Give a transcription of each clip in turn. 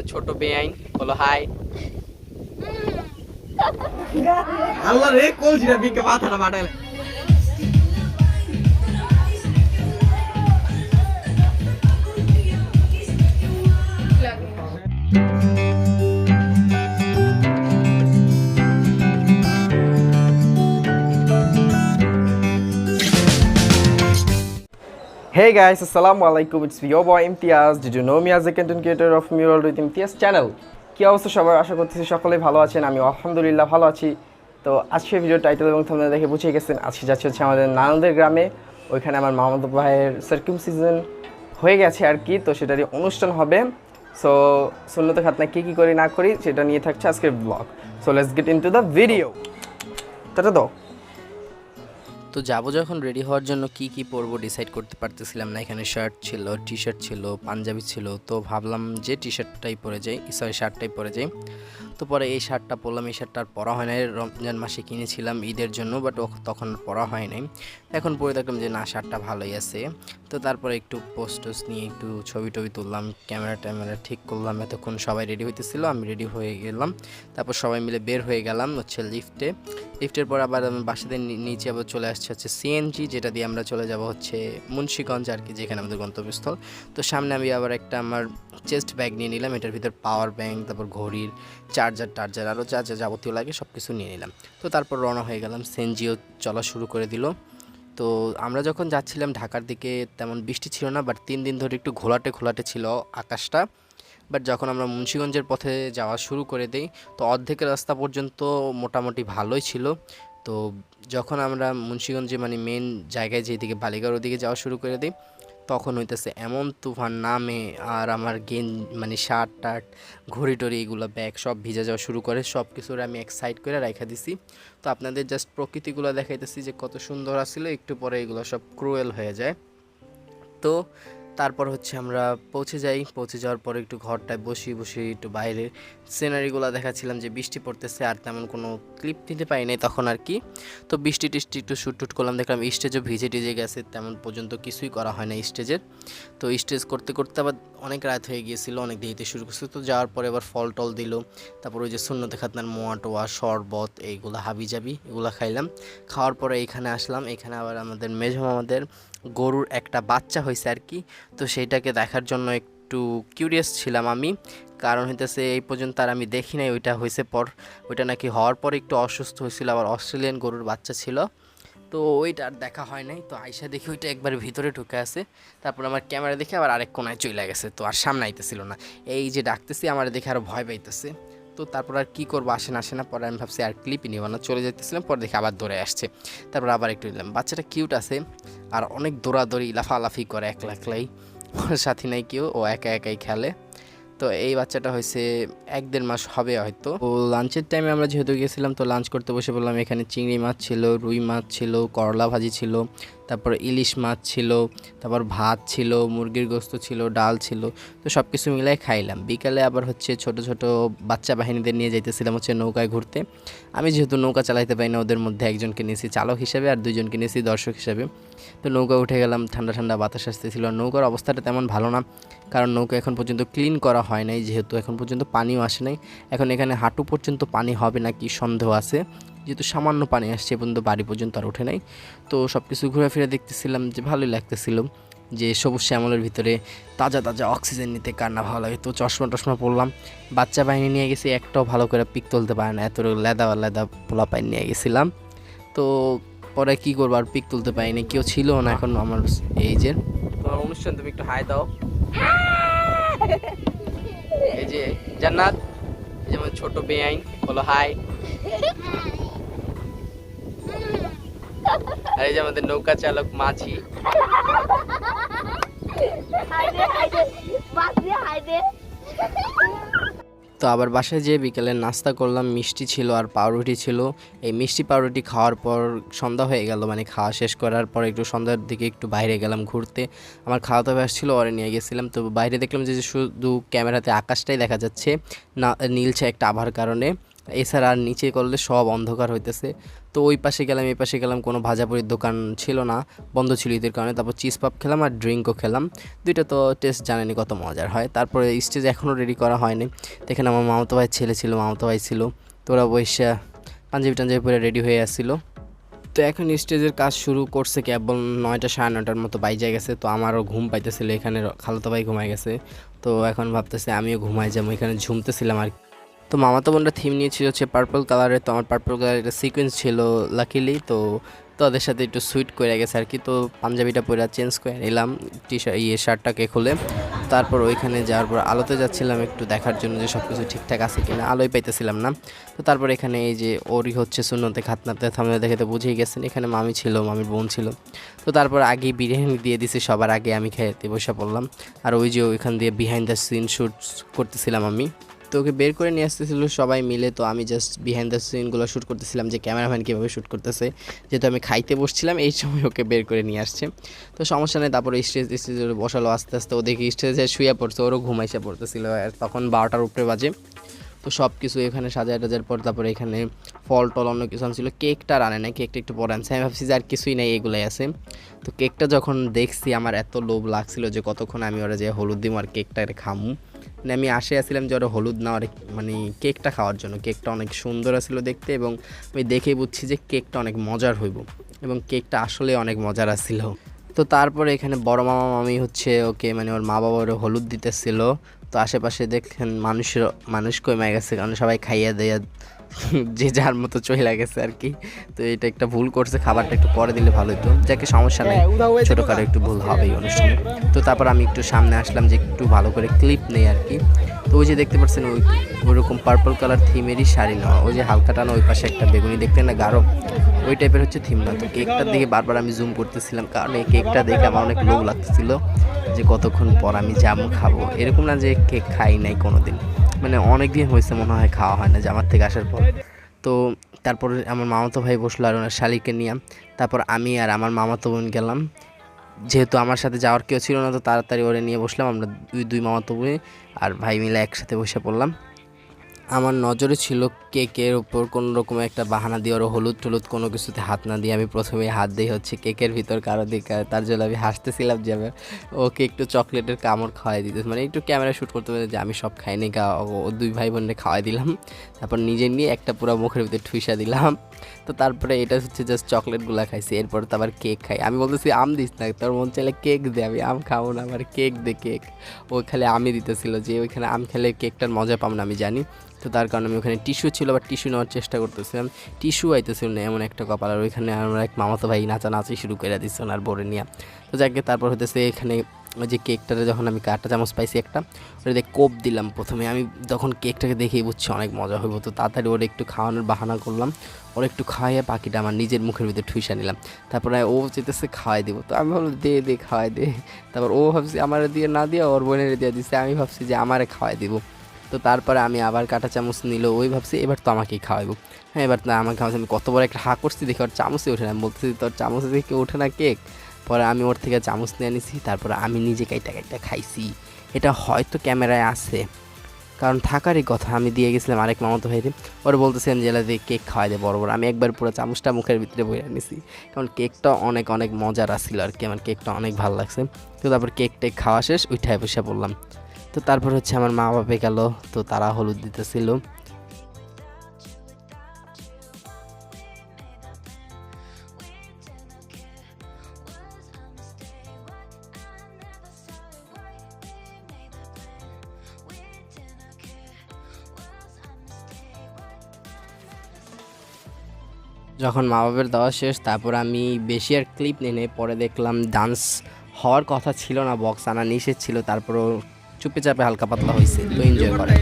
যেমন ছোট বেআইন বলো হাই আল্লাহ রে কলজিটা বিকে মাথাটা বাটাইলে Hey guys, assalamu alaikum. It's your boy Imtiaz. Did you know me as a content creator of Mural with Imtiaz channel? কি অবস্থা সবার আশা করতেছি সকলেই ভালো আছেন আমি আলহামদুলিল্লাহ ভালো আছি তো আজকে ভিডিও টাইটেল এবং থামনে দেখে বুঝে গেছেন আজকে যাচ্ছে হচ্ছে আমাদের নানন্দের গ্রামে ওইখানে আমার মামাতো ভাইয়ের সার্কিম সিজন হয়ে গেছে আর কি তো সেটারই অনুষ্ঠান হবে সো সুন্নত খাতনা কী কী করি না করি সেটা নিয়ে থাকছে আজকের blog so let's get into the video tata দাও তো যাব যখন রেডি হওয়ার জন্য কি কি পরবো ডিসাইড করতে পারতেছিলাম না। এখানে শার্ট ছিল টি শার্ট ছিল, পাঞ্জাবি ছিল, তো ভাবলাম যে টি শার্টটাই পরে যাই সরি শার্টটাই পরে যাই। তো পরে এই শার্টটা পরলাম, এই শার্টটা আর পরা হয় নাই। রমজান মাসে কিনেছিলাম ঈদের জন্য বাট তখন পরা হয় নাই। এখন পরে দেখলাম যে না, শার্টটা ভালোই আছে। তো তারপরে একটু পোস্ট টোস্ট নিয়ে একটু ছবি টবি তুললাম ক্যামেরা ট্যামেরা ঠিক করলাম, এতক্ষণ সবাই রেডি হইতেছিল, আমি রেডি হয়ে গেলাম। তারপর সবাই মিলে বের হয়ে গেলাম হচ্ছে লিফটে লিফটের পর আবার বাসাতে নিচে আবার চলে আসছে হচ্ছে সিএনজি যেটা দিয়ে আমরা চলে যাব হচ্ছে মুন্সিগঞ্জ আর কি, যেখানে আমাদের গন্তব্যস্থল। তো সামনে আমি আবার একটা আমার চেস্ট ব্যাগ নিয়ে নিলাম, এটার ভিতর পাওয়ার ব্যাঙ্ক তারপর ঘড়ির চার্জার টার্জার আরও যা যা যাবতীয় লাগে সব কিছু নিয়ে নিলাম। তো তারপর রওনা হয়ে গেলাম সিএনজিও চলা শুরু করে দিল। তো আমরা যখন যাচ্ছিলাম ঢাকার দিকে, তেমন বৃষ্টি ছিল না বাট তিন দিন ধরে একটু ঘোলাটে ঘোলাটে ছিল আকাশটা। বাট যখন আমরা মুন্সিগঞ্জের পথে যাওয়া শুরু করে দিই, তো অর্ধেকের রাস্তা পর্যন্ত মোটামুটি ভালোই ছিল। তো যখন আমরা মুন্সিগঞ্জে মানে মেন জায়গায় যেদিকে বালিগার ওদিকে যাওয়া শুরু করে দিই তখন হইতেছে এমন তুফান নামে আর আমার গেন মানে শার্ট টার্ট ঘড়ি টড়ি এগুলো ব্যাগ সব ভিজে যাওয়া শুরু করে সব কিছুর আমি এক সাইড করে রাখা দিছি। তো আপনাদের জাস্ট প্রকৃতিগুলো দেখাইতেছি যে কত সুন্দর আসছিল একটু পরে এগুলো সব ক্রুয়েল হয়ে যায়। তো তারপর হচ্ছে আমরা পৌঁছে যাই। পৌঁছে যাওয়ার পরে একটু ঘরটায় বসি বসে একটু বাইরে সিনারিগুলো দেখাচ্ছিলাম যে বৃষ্টি পড়তেছে আর তেমন কোনো ক্লিপ নিতে পারি নাই তখন আর কি। তো বৃষ্টি টিষ্টি একটু শ্যুট টুট করলাম, দেখলাম স্টেজও ভিজে টিজে গেছে, তেমন পর্যন্ত কিছুই করা হয় না স্টেজের তো স্টেজ করতে করতে আবার অনেক রাত হয়ে গিয়েছিল, অনেক দেরিতে শুরু করছিল। তো যাওয়ার পরে আবার ফল টল দিল। তারপর ওই যে শূন্যতে খাতনার মোয়া টোয়া শরবত, এইগুলো হাবি জাবি এগুলো খাইলাম। খাওয়ার পরে এইখানে আসলাম। এখানে আবার আমাদের মেঝো আমাদের গরুর একটা বাচ্চা হয়েছে আর কি। তো সেইটাকে দেখার জন্য একটু কিউরিয়াস ছিলাম আমি। কারণ হইতেছে এই পর্যন্ত আর আমি দেখি নাই ওইটা হয়েছে পর। ওইটা নাকি হওয়ার পর একটু অসুস্থ হয়েছিল, আবার অস্ট্রেলিয়ান গরুর বাচ্চা ছিল। তো ওইটা আর দেখা হয় নাই। তো আইসা দেখি ওইটা একবার ভিতরে ঢুকে আছে। তারপর আমার ক্যামেরা দেখে আবার আরেক কোনায় চলে গেছে। তো আর সামনে আইতেছিল না। এই যে ডাকতেছি, আমার দেখে আরও ভয় পাইতেছে। তো তারপর আর কী করব? আসে না আসে না। পরে আমি ভাবছি আর ক্লিপই নিব না। চলে যেতেছিলাম পরে দেখে আবার দৌড়ে আসছে। তারপর আবার একটু নিলাম বাচ্চাটা কিউট আছে। আর অনেক দৌড়াদৌড়ি, লাফালাফি করে, একলা একলাই। ওর সাথী নাই কেউ, ও একা একাই খেলে। তো এই বাচ্চাটা হয়েছে এক দেড় মাস হবে হয়তো। তো লাঞ্চের টাইমে আমরা যেহেতু গেছিলাম, তো লাঞ্চ করতে বসে বললাম এখানে চিংড়ি মাছ ছিল, রুই মাছ ছিল, করলা ভাজি ছিল। তারপর ইলিশ মাছ ছিল, তারপর ভাত ছিল, মুরগির গোস্ত ছিল, ডাল ছিল, তো সব কিছু মিলাই খাইলাম। বিকালে আবার হচ্ছে ছোট ছোট বাচ্চা বাহিনীদের নিয়ে যাইতেছিলাম হচ্ছে নৌকায় ঘুরতে। আমি যেহেতু নৌকা চালাইতে পারি না, ওদের মধ্যে একজনকে নিয়েছি চালক হিসেবে আর দুইজনকে নিয়েছি দর্শক হিসেবে। তো নৌকা উঠে গেলাম, ঠান্ডা ঠান্ডা বাতাস আসতেছিল। আর নৌকার অবস্থাটা তেমন ভালো না, কারণ নৌকা এখন পর্যন্ত ক্লিন করা হয় নাই, যেহেতু এখন পর্যন্ত পানিও আসে নাই। এখন এখানে হাঁটু পর্যন্ত পানি হবে নাকি সন্দেহ আছে? যেহেতু সামান্য পানি আসছে, এ পর্যন্ত বাড়ি পর্যন্ত আর ওঠে নাই। তো সব কিছু ঘুরে ফিরে দেখতেছিলাম যে ভালোই লাগতেছিল যে সবুজ শ্যামলের ভিতরে তাজা তাজা অক্সিজেন নিতে কার না ভালো লাগে। তো চশমা টশমা পরলাম, বাচ্চা বাহিনী নিয়ে গেছি, একটাও ভালো করে পিক তুলতে পারে না, এত লেদা লেদা পোলা পাইন নিয়ে গেছিলাম। তো পরে কি করব আর পিক তুলতে পারিনি, কেউ ছিল না এখন আমার এই যে। অনুষ্ঠান তুমি একটু হাই দাও। এই যে জান্নাত যেমন ছোট বেআইন, বলো হাই। আর এই যে আমাদের নৌকা চালক মাঝি। তো আবার বাসায় যেয়ে বিকেলে নাস্তা করলাম, মিষ্টি ছিল আর পাউরুটি ছিল। এই মিষ্টি পাউরুটি খাওয়ার পর সন্ধ্যা হয়ে গেল মানে খাওয়া শেষ করার পর একটু সন্ধ্যার দিকে একটু বাইরে গেলাম ঘুরতে। আমার খাওয়া দাওয়া ছিল ওরে নিয়ে গেছিলাম। তো বাইরে দেখলাম যে শুধু ক্যামেরাতে আকাশটাই দেখা যাচ্ছে, না নীলছে একটা আভার কারণে। এছাড়া আর নিচে করলে সব অন্ধকার হইতেছে। তো ওই পাশে গেলাম, এই পাশে গেলাম, কোনো ভাজাপুরির দোকান ছিল না। বন্ধ ছিল ঈদের কারণে। তারপর চিজ পাপ খেলাম আর ড্রিঙ্কও খেলাম। দুইটা তো টেস্ট জানেনি কত মজার হয়। তারপরে স্টেজ এখনও রেডি করা হয়নি। তো এখানে আমার মামাতো ভাই ছেলে ছিল, মামাতো ভাই ছিল। তো ওরা বৈশা পাঞ্জাবি টাঞ্জাবি পরে রেডি হয়ে আসছিল। তো এখন স্টেজের কাজ শুরু করছে কেবল নয়টা সাড়ে নয়টার মতো বাইজে গেছে। তো আমারও ঘুম পাইতেছিল। এখানে খালাতো ভাই ঘুমাই গেছে। তো এখন ভাবতেছে আমিও ঘুমাই যাব। এখানে ঝুমতেছিলাম আর। তো মামাতো বোনরা থিম নিয়েছিল হচ্ছে পার্পল কালারের তো আমার পার্পল কালারের একটা সিকোয়েন্স ছিল লাকিলি তো তাদের সাথে একটু সুইট করে গেছে আর কি, তো পাঞ্জাবিটা পরে চেঞ্জ করে নিলাম টি শার্ট ইয়ে শার্টটাকে খুলে। তারপর ওইখানে যাওয়ার পর আলোতে যাচ্ছিলাম একটু দেখার জন্য যে সব কিছু ঠিকঠাক আছে কিনা আলোয় পাইতেছিলাম না। তো তারপর এখানে এই যে ওরই হচ্ছে শূন্যতে খাতনাতে থামলে দেখে তো বুঝেই গেছেন, এখানে মামি ছিল, মামির বোন ছিল। তো তারপর আগে বিরিয়ানি দিয়ে দিছে, সবার আগে আমি খেতে বসে পড়লাম। আর ওই যে ওইখান দিয়ে বিহাইন্ড দ্য সিন শ্যুট করতেছিলাম আমি। তো ওকে বের করে নিয়ে আসতেছিল সবাই মিলে। তো আমি জাস্ট বিহাইন্ড দ্য সিনগুলো শ্যুট করতেছিলাম যে ক্যামেরাম্যান কীভাবে শ্যুট করতেছে। যেহেতু আমি খাইতে বসছিলাম, এই সময় ওকে বের করে নিয়ে আসছে। তো সমস্যা নেই, তারপরে স্টেজ স্টেজে বসালো আস্তে আস্তে। ও দেখি স্টেজে শুয়ে পড়ছে, ওরও ঘুমাইসে পড়তেছিল। আর তখন বারোটার উপরে বাজে। তো সব কিছু এখানে সাজায় টাজার পর তারপরে এখানে ফল টল অন্য কিছু আনছিল। কেকটা আর আনে না কেকটা একটু পরে আনছে। আমি ভাবছি যে আর কিছুই নাই, এগুলাই আছে। তো কেকটা যখন দেখছি, আমার এত লোভ লাগছিল যে কতক্ষণ আমি ওরা যে হলুদ দিম আর কেকটা খামু। মানে আমি আসে আসছিলাম যে ওরা হলুদ না মানে কেকটা খাওয়ার জন্য। কেকটা অনেক সুন্দর আছিল দেখতে এবং আমি দেখেই বুঝছি যে কেকটা অনেক মজার হইব এবং কেকটা আসলে অনেক মজার আসছিল তো তারপরে এখানে বড় মামা মামি হচ্ছে, ওকে মানে ওর মা বাবার হলুদ দিতেছিল। তো আশেপাশে দেখেন মানুষের, মানুষ কমে গেছে, কারণ সবাই খাইয়া দেয়া যে যার মতো চলে গেছে আর কি। তো এটা একটা ভুল করছে খাবারটা একটু পরে দিলে ভালো হতো যাকে সমস্যা নেই ছোটোখাটো একটু ভুল হবেই অনুষ্ঠানে। তো তারপর আমি একটু সামনে আসলাম যে একটু ভালো করে ক্লিপ নেই আর কি। তো ওই যে দেখতে পাচ্ছেন ওই ওরকম পার্পল কালার থিমেরই শাড়ি নেওয়া। ওই যে হালকা টানা ওই পাশে একটা বেগুনি, দেখতে না গাঢ়? ওই টাইপের হচ্ছে থিম না। তো কেকটার দিকে বারবার আমি জুম করতেছিলাম কারণ এই কেকটা দেখে আমার অনেক লোভ লাগতেছিল যে কতক্ষণ পর আমি জামু খাব। এরকম না যে কেক খাই নাই কোনো দিন মানে অনেক দিন হয়েছে মনে হয় খাওয়া হয় না জামার থেকে আসার পর। তো তারপর আমার মামাতো ভাই বসল আর ওনার শালিকে নিয়ে। তারপর আমি আর আমার মামাতো বোন গেলাম। যেহেতু আমার সাথে যাওয়ার কেউ ছিল না, তো তাড়াতাড়ি ওরে নিয়ে বসলাম। আমরা দুই দুই মামাতো বই আর ভাই মিলে একসাথে বসে পড়লাম। আমার নজরে ছিল কেকের উপর কোনো রকম একটা বাহানা দিয়ে ওর হলুদ টলুদ কোনো কিছুতে হাত না দিয়ে আমি প্রথমে হাত দিই হচ্ছে কেকের ভিতর কারও দিকে। তার জন্য আমি হাসতেছিলাম যে ওকে একটু চকলেটের কামড় খাওয়াই দিতে মানে একটু ক্যামেরা শ্যুট করতে পারে যে আমি সব খাইনি ও দুই ভাই বোনকে খাওয়াই দিলাম। তারপর নিজে নিয়ে একটা পুরো মুখের ভিতরে ঠুইসা দিলাম। তো তারপরে এটা হচ্ছে জাস্ট চকলেটগুলো খাইছি। এরপর তো আবার কেক খাই। আমি বলতেছি, আম দিস না, তোর মন চাইলে কেক দে, আমি আম খাব না, আমার কেক দে, কেক। ও খালি আমি দিতেছিল যে, ওইখানে আম খেলে কেকটার মজা পাবো না, আমি জানি। তো তার কারণে আমি ওখানে টিস্যু ছিল বা টিস্যু নেওয়ার চেষ্টা করতেছিলাম টিস্যু আইতেছিল না, এমন একটা কপাল। আর ওইখানে আমার এক মামাতো ভাই নাচানাচি শুরু করে দিচ্ছে ওনার বোরে নিয়ে। তো যাকে তারপর হতেছে এখানে ওই যে কেকটাতে যখন আমি কাঠটা চামচ পাইছি একটা, ওটা দিয়ে কোপ দিলাম প্রথমে। আমি তখন কেকটাকে দেখেই বুঝছি অনেক মজা হইব। তো তাড়াতাড়ি ওর একটু খাওয়ানোর বাহানা করলাম। ওর একটু খাওয়াইয়ে পাখিটা আমার নিজের মুখের ভিতরে ঠুইসা নিলাম। তারপরে ও যেতেছে খাওয়াই দিব। তো আমি ভাবলাম, দে দে, খাওয়াই দে। তারপর ও ভাবছি, আমার দিয়ে না দিয়ে, ওর বোনের দিয়ে দিচ্ছে আমি ভাবছি যে, আমারে খাওয়াই দিব। তো তারপরে আমি আবার কাঁটা চামচ নিল, ওই ভাবছি এবার তো আমাকেই খাওয়াইবো। হ্যাঁ এবার তো আমাকে খাওয়াচ্ছে আমি কত বড় একটা হা করছি, দেখে ওর চামচে ওঠে না। বলতেছি, তোর চামচে দেখে ওঠে না কেক? পরে আমি ওর থেকে চামচ নিয়ে নিছি, তারপরে আমি নিজে কাইটা কাইটা খাইছি। এটা হয়তো ক্যামেরায় আছে, কারণ থাকারই কথা। আমি দিয়ে গেছিলাম আরেক মামাতো ভাইরে ওরা বলতেছেন জেলা দিয়ে কেক খাওয়াই দেয় বড় বড়। আমি একবার পুরো চামচটা মুখের ভিতরে বইয়ে নিছি, কারণ কেকটা অনেক অনেক মজার আসছিল আর কি। আমার কেকটা অনেক ভালো লাগছে। তো তারপর কেক টেক খাওয়া শেষ উঠায় বসে পড়লাম। তো তারপর হচ্ছে আমার মা বাপে গেল, তো তারা হলুদ দিতেছিল। যখন মা বাবার দেওয়া শেষ, তারপর আমি বেশি আর ক্লিপ নিয়ে পরে দেখলাম ডান্স হওয়ার কথা ছিল না বক্স আনা নিষেধ ছিল, তারপরও চুপে চাপে হালকা পাতলা হয়েছে তো এনজয় করে।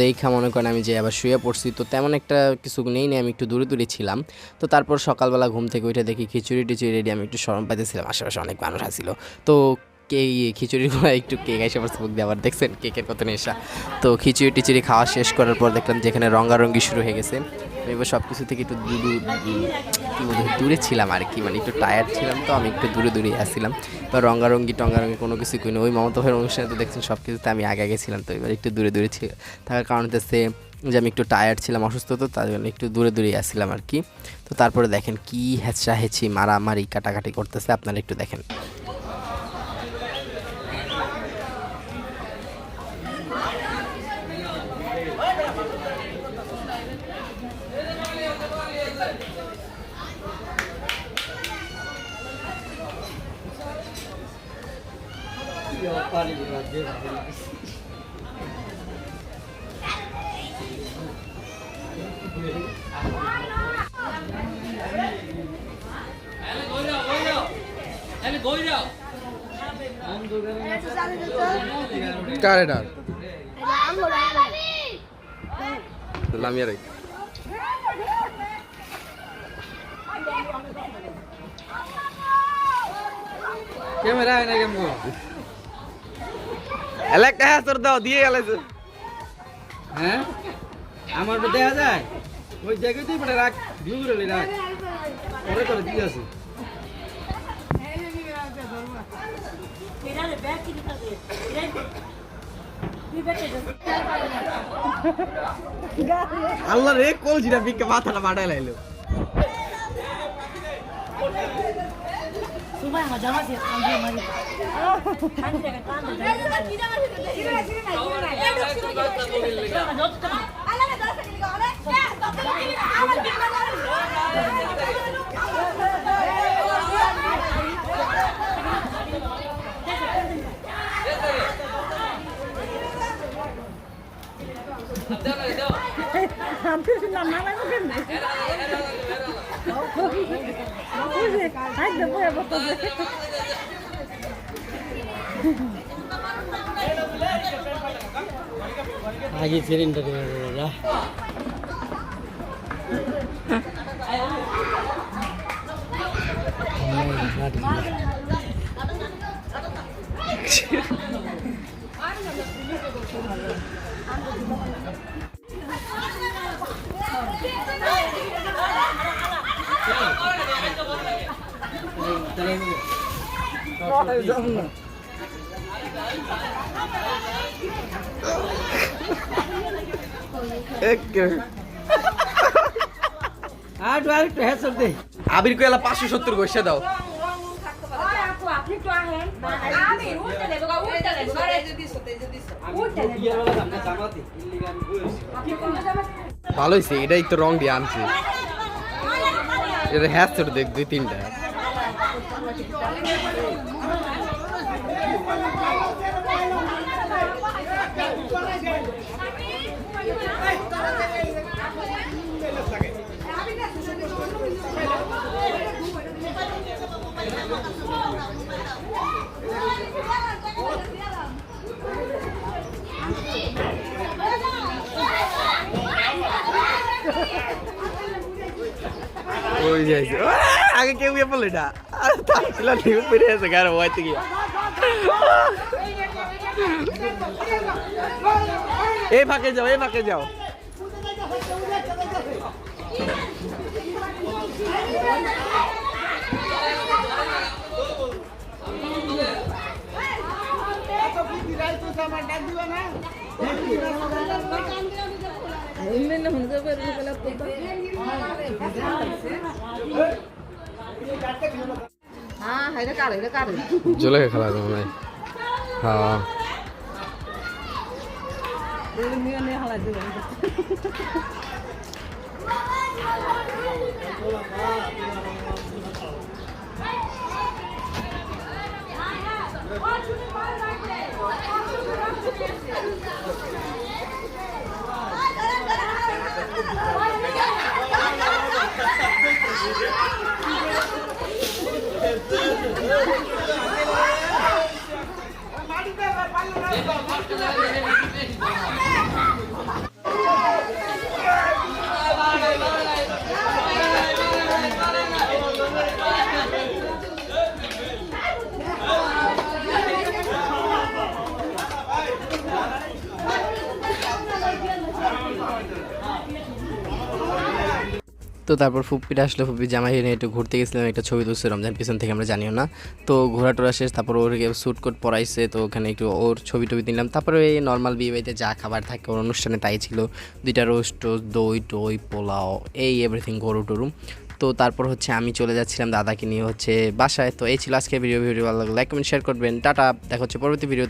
দেখা মনে করেন আমি যে আবার শুয়ে পড়ছি, তো তেমন একটা কিছু নেই নেই আমি একটু দূরে দূরে ছিলাম। তো তারপর সকালবেলা ঘুম থেকে উঠে দেখি খিচুড়ি টিচুড়ি রেডি আমি একটু সরম পাইতেছিলাম। আশেপাশে অনেক মানুষ আসছিল তো কে খিচুড়িগুলো একটু কেক এসে পড়ছে মুখ দিয়ে আবার দেখছেন কেকের কত নেশা। তো খিচুড়ি টিচুড়ি খাওয়া শেষ করার পর দেখলাম যেখানে রঙ্গারঙ্গি শুরু হয়ে গেছে। এবার সব কিছু থেকে একটু দূর দূরে ছিলাম আর কি মানে একটু টায়ার্ড ছিলাম তো, আমি একটু দূরে দূরে আসছিলাম। এবার রঙ্গারঙ্গি টঙ্গারঙ্গি কোনো কিছু করি না ওই মমতা ভাইয়ের অনুষ্ঠানে তো দেখছেন সব কিছুতে আমি আগে আগে ছিলাম তো, এবার একটু দূরে দূরে ছিল থাকার কারণ হচ্ছে যে আমি একটু টায়ার্ড ছিলাম, অসুস্থ তো, তার জন্য একটু দূরে দূরে আসছিলাম আর কি। তো তারপরে দেখেন কী হেঁচা হেঁচি মারামারি, কাটাকাটি করতেছে, আপনারা একটু দেখেন। কার আঙ্গুর লামিয়া রাই ক্যামেরা হয় না কেমন? এলাকা হ্যাঁ তোর দাও, দিয়ে গেলাইছে হ্যাঁ? আমার তো দেখা যায়। ওই জায়গায় তুই পরে রাখ, ভিউ করে রাখ। পরে করে দিয়ে আছে আল্লাহ রে, কোল জিরা বিকে মাথাটা মাটাই লাইলো। 꼬마양아 장아세 감기에 많이 간지가 딴데 일어나 너도 좀 알라가 너서 이거 알아? 야, 너 때문에 아무 일도 안 하는 거야. পাঁচশো সত্তর পয়সা দাও বিয়ের বেলা আমরা জামাতে ইল্লিগাল বইছি ভালো হয়েছে এটাই তো রং দিয়ে আনছি। এটা হ্যাঁ দেখ, দুই, তিনটা। ওই যাইছে আগে কেউ ইয়ে বলে এটা তারছিল নিউ বেরিয়ে আছে গাড়ি হয়তো গিয়ে এই ফাঁকে যাও এই ফাঁকে যাও চলে খেলা যাবে নাই হ্যাঁ Oh, তো তারপর ফুপ্পিটা আসলে ফুপ্পি জামাই নিয়ে একটু ঘুরতে গেছিলাম, একটা ছবি তুলছে রমজান পিছন থেকে, আমরা জানিও না। তো ঘোরা টোরা শেষ, তারপর ওরকে স্যুট কোট পরাইছে, তো ওখানে একটু ওর ছবি টবি দিলাম। তারপরে এই নর্মাল বিয়ে বাড়িতে যা খাবার থাকে, ওর অনুষ্ঠানে তাই ছিল। দুইটা রোস্ট দই টই, পোলাও, এই এভরিথিং গরু টরু। তো তারপর হচ্ছে আমি চলে যাচ্ছিলাম দাদাকে নিয়ে হচ্ছে বাসায়। তো এই ছিল আজকে ভিডিও ভিডিও ভালো লাগলে লাইক কমেন্ট শেয়ার করবেন। টাটা, দেখা হচ্ছে পরবর্তী ভিডিওতে